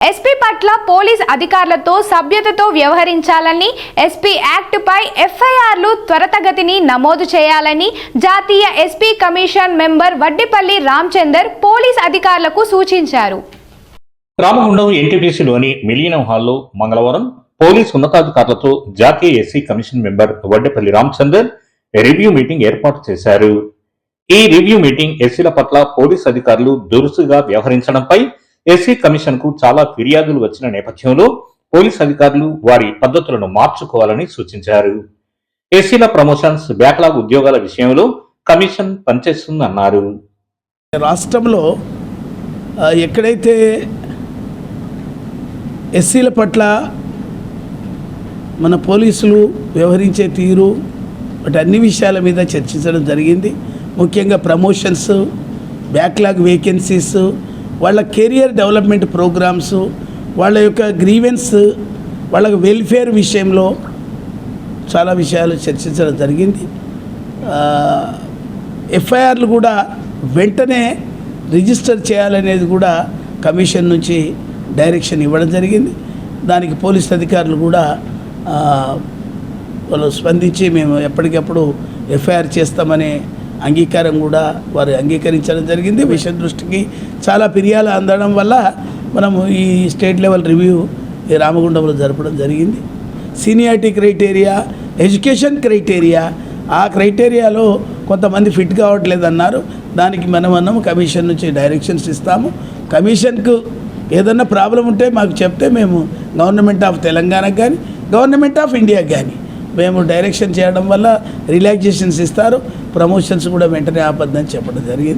SP పట్ల police అధికారులతో సభ్యతతో వ్యవహరించాలని ఎస్పీ యాక్ట్ పై ఎఫ్ఐఆర్లు త్వరతగతిని నమోదు చేయాలని జాతీయ SP commission member Vaddepalli Ramchander police అధికారులకు సూచించారు. రామగుండం ఎన్టీపీసీలోని మిలీనం హాల్లో మంగళవారం పోలీస్ ఉన్నతాధికారులతో జాతీయ SC commission member Vaddepalli Ramchander review meeting ఏర్పాటు చేశారు. ఈ రివ్యూ మీటింగ్ ఎస్సీల పట్ల పోలీస్ అధికారులు దురుసుగా వ్యవహరించడంపై ఎస్సీ కమిషన్కు చాలా ఫిర్యాదులు వచ్చిన నేపథ్యంలో పోలీస్ అధికారులు వారి పద్ధతులను మార్చుకోవాలని సూచించారు. ఎస్సీల ప్రమోషన్స్ బ్యాక్లాగ్ ఉద్యోగాల విషయంలో కమిషన్ పనిచేస్తుందన్నారు. రాష్ట్రంలో ఎక్కడైతే ఎస్సీల పట్ల మన పోలీసులు వ్యవహరించే తీరు వాటి అన్ని విషయాల మీద చర్చించడం జరిగింది. ముఖ్యంగా ప్రమోషన్స్ బ్యాక్లాగ్ వేకెన్సీస్ వాళ్ళ కెరియర్ డెవలప్మెంట్ ప్రోగ్రామ్స్ వాళ్ళ యొక్క గ్రీవెన్స్ వాళ్ళ వెల్ఫేర్ విషయంలో చాలా విషయాలు చర్చించడం జరిగింది. ఎఫ్ఐఆర్లు కూడా వెంటనే రిజిస్టర్ చేయాలనేది కూడా కమిషన్ నుంచి డైరెక్షన్ ఇవ్వడం జరిగింది. దానికి పోలీస్ అధికారులు కూడా వాళ్ళు స్పందించి మేము ఎప్పటికప్పుడు ఎఫ్ఐఆర్ చేస్తామనే అంగీకారం కూడా వారు అంగీకరించడం జరిగింది. విషయం దృష్టికి చాలా ఫిర్యాదు అందడం వల్ల మనము ఈ స్టేట్ లెవెల్ రివ్యూ ఈ రామగుండంలో జరపడం జరిగింది. సీనియారిటీ క్రైటీరియా ఎడ్యుకేషన్ క్రైటీరియా ఆ క్రైటీరియాలో కొంతమంది ఫిట్ కావట్లేదు అన్నారు దానికి మనం అన్నాము కమిషన్ నుంచి డైరెక్షన్స్ ఇస్తాము. కమిషన్కు ఏదన్నా ప్రాబ్లం ఉంటే మాకు చెప్తే మేము గవర్నమెంట్ ఆఫ్ తెలంగాణకు కానీ గవర్నమెంట్ ఆఫ్ ఇండియాకి కానీ మేము డైరెక్షన్ చేయడం వల్ల రిలాక్సేషన్స్ ఇస్తారు. ప్రమోషన్స్ కూడా వెంటనే ఆపద్దని చెప్పడం జరిగింది.